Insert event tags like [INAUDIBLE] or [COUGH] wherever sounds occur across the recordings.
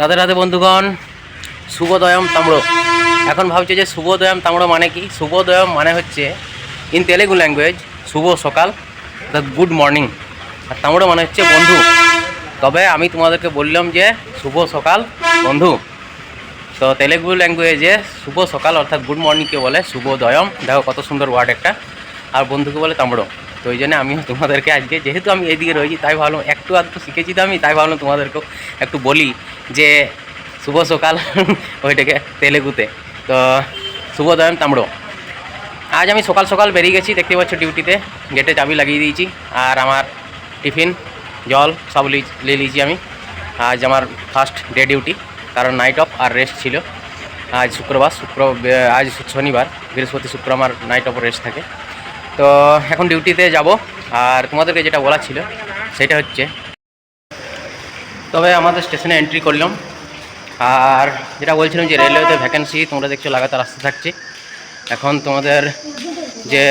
রাধে রাধে বন্ধুগণ, শুভোদয়ম তাম্র। এখন ভাবছে যে শুভোদয়ম তাম্র মানে কি? শুভোদয়ম মানে হচ্ছে ইন তেলেগু ল্যাঙ্গুয়েজ শুভ সকাল দ্য গুড মর্নিং আর তাম্র মানে হচ্ছে বন্ধু। তবে আমি তোমাদেরকে বললাম যে, শুভ সকাল, বন্ধু। তো তেলেগু ল্যাঙ্গুয়েজে শুভ সকাল অর্থাৎ গুড মর্নিংকে বলে শুভোদয়ম। দেখো কত সুন্দর ওয়ার্ড একটা। আর বন্ধুকে বলে তাম্র। তো ওই জন্য আমি তোমাদেরকে আজকে, যেহেতু আমি এইদিকে রয়েছি, তাই ভাবলাম একটু আধটু শিখেছি তো আমি, তাই ভাবলাম তোমাদেরকেও একটু বলি যে শুভ সকাল [LAUGHS] ওইটাকে তেলেগুতে। তো শুভোদয়ম তাম্র। আজ আমি সকাল সকাল বেরিয়ে গেছি, দেখতে পাচ্ছ ডিউটিতে, গেটে চাবি লাগিয়ে দিয়েছি, আর আমার টিফিন, জল সব লি- নিয়ে নিয়েছি আমি। আজ আমার ফার্স্ট ডে ডিউটি কারণ নাইট অফ আর রেস্ট ছিল। আজ শুক্রবার, শুক্র আজ শনিবার, বৃহস্পতি, শুক্র আমার নাইট অফ রেস্ট থাকে। তো এখন ডিউটিতে যাব। আর তোমাদেরকে যেটা বলা ছিল, সেটা হচ্ছে, তবে আমাদের স্টেশনে এন্ট্রি করলাম। আর যেটা বলছিলাম যে রেলওয়েতে ভ্যাকেন্সি তোমরা দেখছ লাগাতার আসতে থাকছে। এখন তোমাদের যে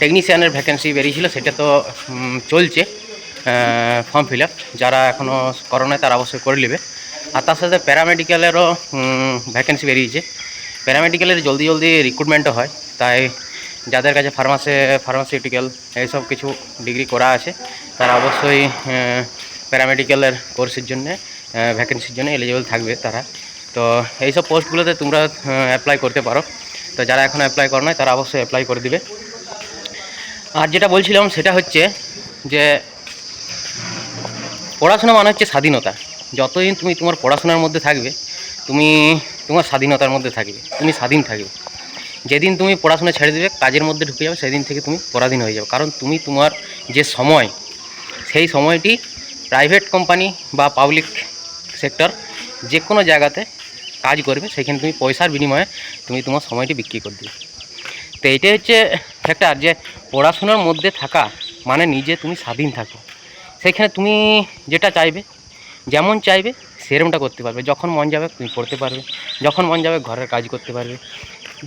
টেকনিশিয়ানের ভ্যাকেন্সি বেরিয়েছিল, সেটা তো চলছে ফর্ম ফিল যারা এখনও করোনায়, তারা অবশ্যই করে নেবে। আর তার সাথে প্যারামেডিক্যালেরও ভ্যাকেন্সি বেরিয়েছে। প্যারামেডিক্যালের জলদি জলদি রিক্রুটমেন্টও হয়, তাই যাদের কাছে ফার্মাসি ফার্মাসিউটিক্যাল এইসব কিছু ডিগ্রি করা আছে, তারা অবশ্যই প্যারামেডিক্যালের কোর্সের জন্যে ভ্যাকেন্সির জন্য এলিজিবল থাকবে তারা। তো এইসব পোস্টগুলোতে তোমরা অ্যাপ্লাই করতে পারো। তো যারা এখন অ্যাপ্লাই করো তারা অবশ্যই অ্যাপ্লাই করে দিবে। আর যেটা বলছিলাম, সেটা হচ্ছে যে পড়াশোনা মানে হচ্ছে স্বাধীনতা। যতদিন তুমি তোমার পড়াশোনার মধ্যে থাকবে, তুমি তোমার স্বাধীনতার মধ্যে থাকবে, তুমি স্বাধীন থাকবে। যেদিন তুমি পড়াশোনা ছেড়ে দেবে, কাজের মধ্যে ঢুকে যাবে, সেদিন থেকে তুমি পরাধীন হয়ে যাবে। কারণ তুমি তোমার যে সময়, সেই সময়টি প্রাইভেট কোম্পানি বা পাবলিক সেক্টর যে কোনো জায়গাতে কাজ করবে, সেখানে তুমি পয়সার বিনিময়ে তুমি তোমার সময়টি বিক্রি করে দেবে। তো এইটাই হচ্ছে ফ্যাক্টর যে পড়াশোনার মধ্যে থাকা মানে নিজে তুমি স্বাধীন থাকো। সেখানে তুমি যেটা চাইবে, যেমন চাইবে, সেরমটা করতে পারবে। যখন মন যাবে, তুমি পড়তে পারবে। যখন মন যাবে, ঘরের কাজ করতে পারবে।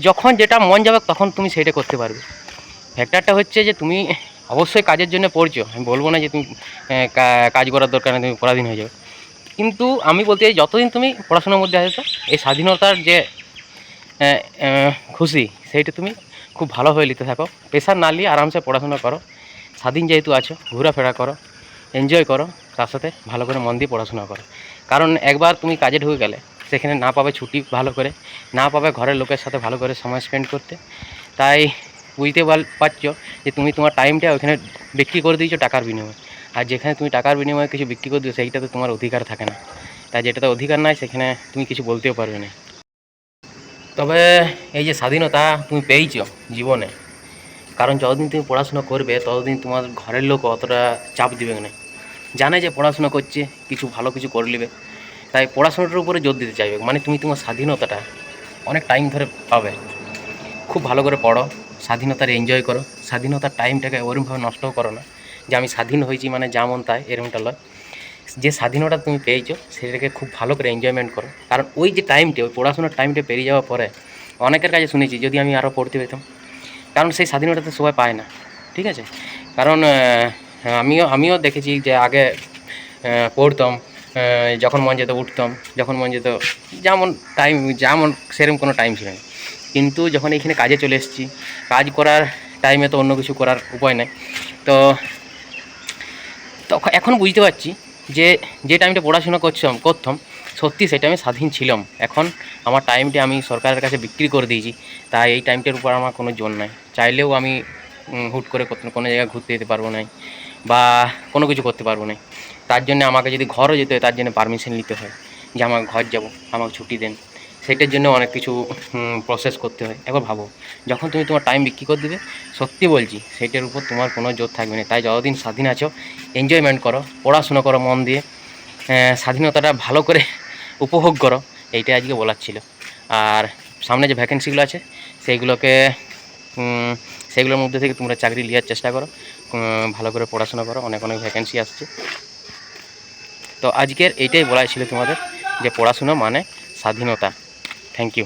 যখন যেটা মন যাবে তখন তুমি সেটা করতে পারবে। ফ্যাক্টরটা হচ্ছে যে তুমি অবশ্যই কাজের জন্য পড়ছো। আমি বলব না যে তুমি কাজ করার দরকার নেই, তুমি পরাধীন হয়ে যাবে। কিন্তু আমি বলতে চাই, যতদিন তুমি পড়াশোনার মধ্যে আছো, এই স্বাধীনতার যে খুশি, সেইটা তুমি খুব ভালোভাবে নিতে থাকো। প্রেশার না নিয়ে আরামসে পড়াশোনা করো। স্বাধীন যেহেতু আছো, ঘোরাফেরা করো এনজয় করো, তার সাথে ভালো করে মন দিয়ে পড়াশোনা করো। কারণ একবার তুমি কাজে ঢুকে গেলে সেখানে না পাবে ছুটি ভালো করে, না পাবে ঘরের লোকের সাথে ভালো করে সময় স্পেন্ড করতে। তাই বুঝতে পারছ যে তুমি তোমার টাইমটা ওখানে বিক্রি করে দিয়েছ টাকার বিনিময়ে। আর যেখানে তুমি টাকার বিনিময়ে কিছু বিক্রি করে দিও সেইটাতে তোমার অধিকার থাকে না। তাই যেটাতে অধিকার নাই, সেখানে তুমি কিছু বলতেও পারবে না। তবে এই যে স্বাধীনতা তুমি পেয়েছ জীবনে, কারণ যতদিন তুমি পড়াশোনা করবে, ততদিন তোমার ঘরের লোক অতটা চাপ দিবে না। জানে যে পড়াশোনা করছে, কিছু ভালো কিছু করে নেবে। তাই পড়াশোনাটার উপরে জোর দিতে চাইবে। মানে তুমি তোমার স্বাধীনতাটা অনেক টাইম ধরে পাবে। খুব ভালো করে পড়ো স্বাধীনতার এনজয় করো। স্বাধীনতার টাইমটাকে ওরকমভাবে নষ্টও করো না। যে আমি স্বাধীন হয়েছি মানে যেমন তাই এরকমটা লয়। যে স্বাধীনতা তুমি পেয়েছ, সেটাকে খুব ভালো করে এনজয়মেন্ট করো। কারণ ওই যে টাইমটা ওই পড়াশোনার টাইমটা পেরিয়ে যাওয়ার পরে অনেকের কাছে শুনেছি, যদি আমি আরও পড়তে পেতাম। কারণ সেই স্বাধীনতা তো সবাই পায় না। ঠিক আছে? কারণ আমিও আমিও দেখেছি যে আগে পড়তাম যখন মন যেত উঠতাম, যখন মন যেত, যেমন টাইম যেমন সেরকম কোনো টাইম ছিল না। কিন্তু যখন এখানে কাজে চলে এসেছি, কাজ করার টাইমে তো অন্য কিছু করার উপায় নেই। তো তখন এখন বুঝতে পারছি যে যে টাইমটা পড়াশোনা করছিলাম, করতাম, সত্যি সেটা আমি স্বাধীন ছিলাম। এখন আমার টাইমটা আমি সরকারের কাছে বিক্রি করে দিয়েছি, তাই এই টাইমটার উপর আমার কোনো জোর নাই। চাইলেও আমি হুট করে কোনো জায়গায় ঘুরতে যেতে পারব না বা কোনো কিছু করতে পারব না। তার জন্য আমাকে যদি ঘরও যেতে হয়, তার জন্য পারমিশন নিতে হয় যে আমার ঘর যাব, আমাকে ছুটি দেন। সেটার জন্য অনেক কিছু প্রসেস করতে হয়। একবার ভাবো, যখন তুমি তোমার টাইম বিক্রি করে দেবে, সত্যি বলছি, সেটার উপর তোমার কোনো জোর থাকবে না। তাই যতদিন স্বাধীন আছো এনজয়মেন্ট করো, পড়াশুনো করো মন দিয়ে স্বাধীনতাটা ভালো করে [LAUGHS] উপভোগ করো, এইটাই আজকে বলার ছিল। আর সামনে যে ভ্যাকেন্সিগুলো আছে, সেইগুলোকে উম, সেইগুলোর মধ্যে থেকে তোমরা চাকরি নেওয়ার চেষ্টা করো ভালো করে পড়াশোনা করো অনেক অনেক ভ্যাকেন্সি আসছে। তো আজকের এইটাই বলা ছিল তোমাদের যে পড়াশুনো মানে স্বাধীনতা। Thank you